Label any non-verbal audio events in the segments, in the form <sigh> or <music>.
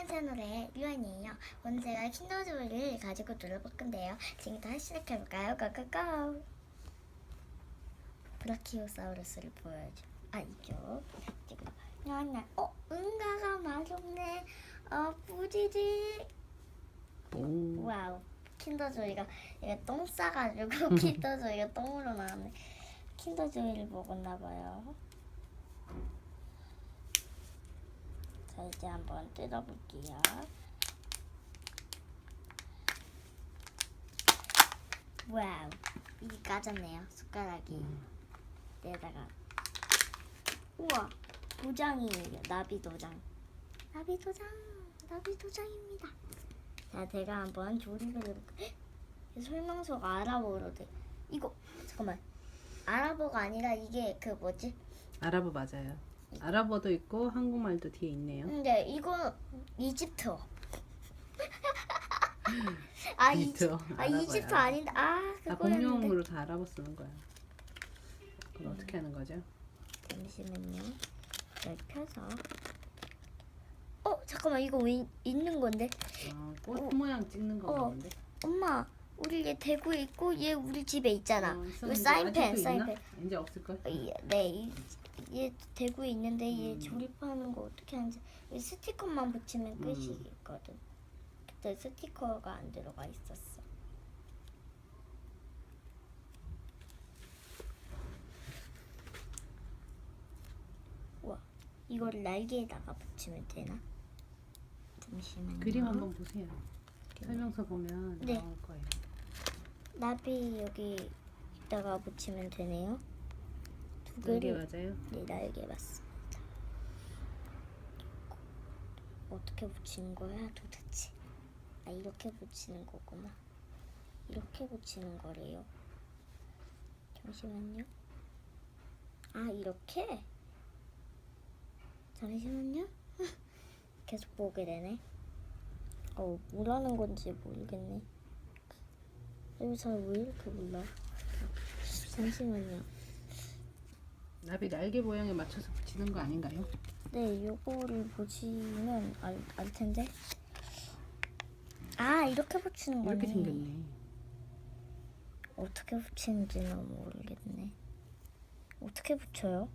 류한 채널의 류한이에요. 오늘 제가 킨더조이를 가지고 놀아볼 건데요. 지금부터 시작해볼까요? 고고고! 브라키오사우루스를 보여줘. 아, 이쪽. 지금. 냐냐. 어, 응가가 맛없네. 어, 뿌지지. 오. 와우. 킨더조이가 이게 똥 싸가지고 <laughs> 킨더조이가 똥으로 나왔네. 킨더조이를 먹었나봐요. 자, 이제 한번 뜯어볼게요. 와우. 이게 까졌네요. 숟가락이. 내다가. 우와. 도장이에요. 나비 도장. 나비 도장. 나비 도장입니다. 자, 제가 한번 조립을 해볼게요. 헉! 설명서가 아랍어로 돼. 이거 잠깐만. 아랍어가 아니라 이게 그 뭐지? 아랍어 맞아요. 아랍어도 있고 한국말도 뒤에 있네요. 근데 이거 이집트어. 아 이집 이집트어, 아 알아봐요. 이집트 아닌데 아 아 그거였는데. 공용으로 다 아랍어 쓰는 거야. 그럼 어떻게 하는 거죠? 잠시만요. 잘 펴서. 어 잠깐만 이거 왜 있는 건데? 어, 꽃 어. 모양 찍는 거 어. 같은데. 엄마 우리 얘 대구에 있고 얘 우리 집에 있잖아. 어, 이거 있었는데 사인펜 아직도 사인펜. 이제 없을 걸. 어, 얘- 네, 이- 얘 대구에 있는데 얘 음. 조립하는 거 어떻게 하는지 이 스티커만 붙이면 음. 끝이거든. 그때 스티커가 안 들어가 있었어. 와, 이걸 날개에다가 붙이면 되나? 잠시만요. 그림 한번 보세요. 설명서 보면 네. 나올 거예요. 나비 여기 있다가 붙이면 되네요. 두 개를 맞아요. 네, 날개 맞습니다. 어떻게 붙이는 거야 도대체? 아 이렇게 붙이는 거구나. 이렇게 붙이는 거래요. 잠시만요. 아 이렇게? 잠시만요. <laughs> 계속 보게 되네. 어 뭐라는 건지 모르겠네. 이거 잘 왜 이렇게 몰라? 잠시만요. 나비 날개 모양에 맞춰서 붙이는 거 아닌가요? 네, 요거를 보시면 알, 알 텐데. 아, 이렇게 붙이는 거네. 이렇게 생겼네. 어떻게 붙이는지는 모르겠네. 어떻게 붙여요?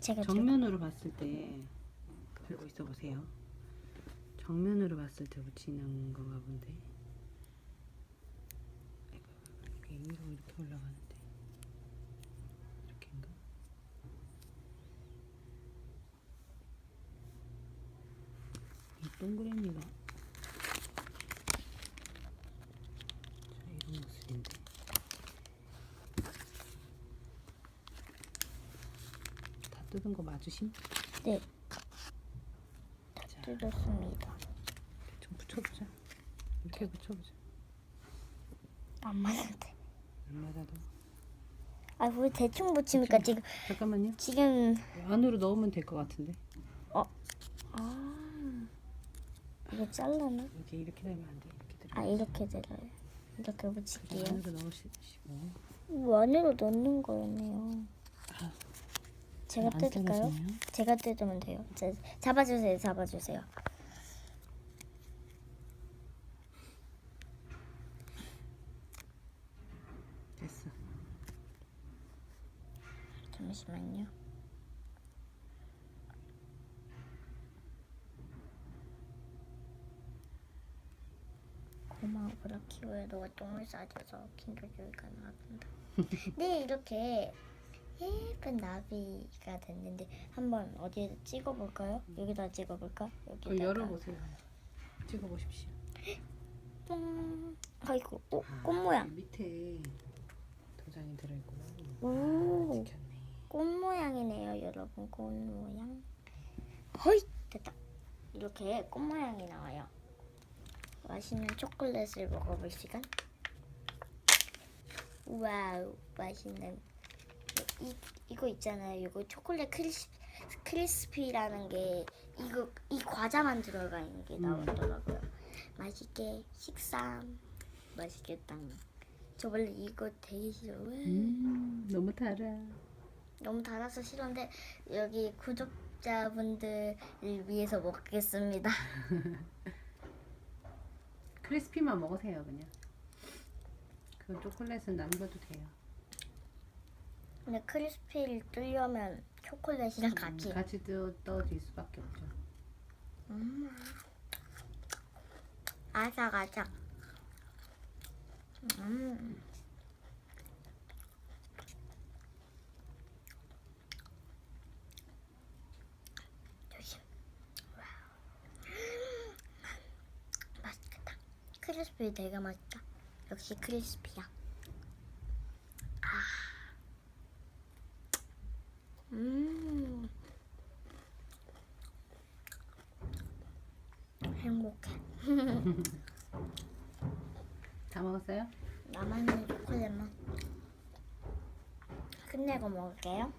제가 좀 정면으로 봤을 때 들고 있어 보세요. 정면으로 봤을 때 붙이는 건가 본데. 위로 이렇게 올라가는데. 이렇게인가? 이 동그라미가 자 이런 모습인데. 다 뜯은 거 맞으심? 네, 자, 뜯었습니다. 좀 붙여보자. 이렇게 붙여보자. 안 맞는데. 안 맞아도. 아, 왜 대충 붙입니까? 지금 잠깐만요. 지금 안으로 넣으면 될 것 같은데. 아 이거 잘라나? 이렇게 이렇게 되면 안 돼. 이렇게 들어. 아 이렇게 들어요. 이렇게 붙일게요. 안으로 넣으시고. 이 안으로 넣는 거였네요. 제가 안 뜯을까요? 제가 뜯으면 돼요. 자, 잡아주세요, 잡아주세요. 됐어. 잠시만요. 고마워, 브라키오야. 너가 똥을 싸줘서 킨더조이가 나왔단다. <laughs> 네, 이렇게 예쁜 나비가 됐는데 한번 어디에 찍어볼까요? 여기다 찍어볼까? 그럼 여기다가. 열어보세요. 찍어보십시오. 음, 아이고, 오, 아, 꽃 모양. 밑에 도장이 들어있구나. 오. 아. 꽃 모양이네요, 여러분. 꽃 모양. 허이 됐다. 이렇게 꽃 모양이 나와요. 맛있는 초콜릿을 먹어볼 시간. 와우, 맛있는. 이 이거 있잖아요. 이거 초콜릿 크리스 크리스피라는 게 이거 이 과자만 들어가 있는 게 음. 나오더라고요. 맛있게 식사. 맛있겠다. 저 원래 이거 되게 싫어해. 음, 너무 달아. 너무 달아서 싫은데 여기 구독자분들을 위해서 먹겠습니다. <laughs> 크리스피만 먹으세요 그냥. 그 초콜릿은 남겨도 돼요. 근데 크리스피를 뜨려면 초콜릿이랑 같이. 음, 같이 떠, 떠질 수밖에 없죠. 음. 아삭아삭. 음. 조심. 와우. 맛있겠다. 크리스피 되게 맛있다. 역시 크리스피야. 아. 음. 행복해. <laughs> 다 먹었어요? 남아있는 초콜릿만 끝내고 먹을게요.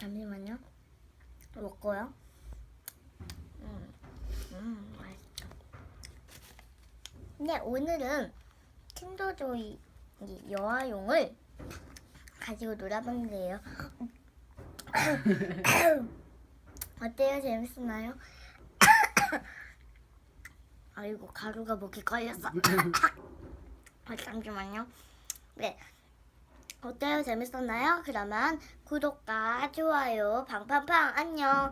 잠시만요. 먹고요. 음, 음, 맛있다. 근데 오늘은 킨더조이 이 여아용을 가지고 놀아봤는데요. <coughs> 어때요? 재밌었나요? <coughs> 아이고 가루가 목에 걸렸어. <coughs> 아, 잠시만요. 네. 어때요? 재밌었나요? 그러면 구독과 좋아요, 팡팡팡 안녕.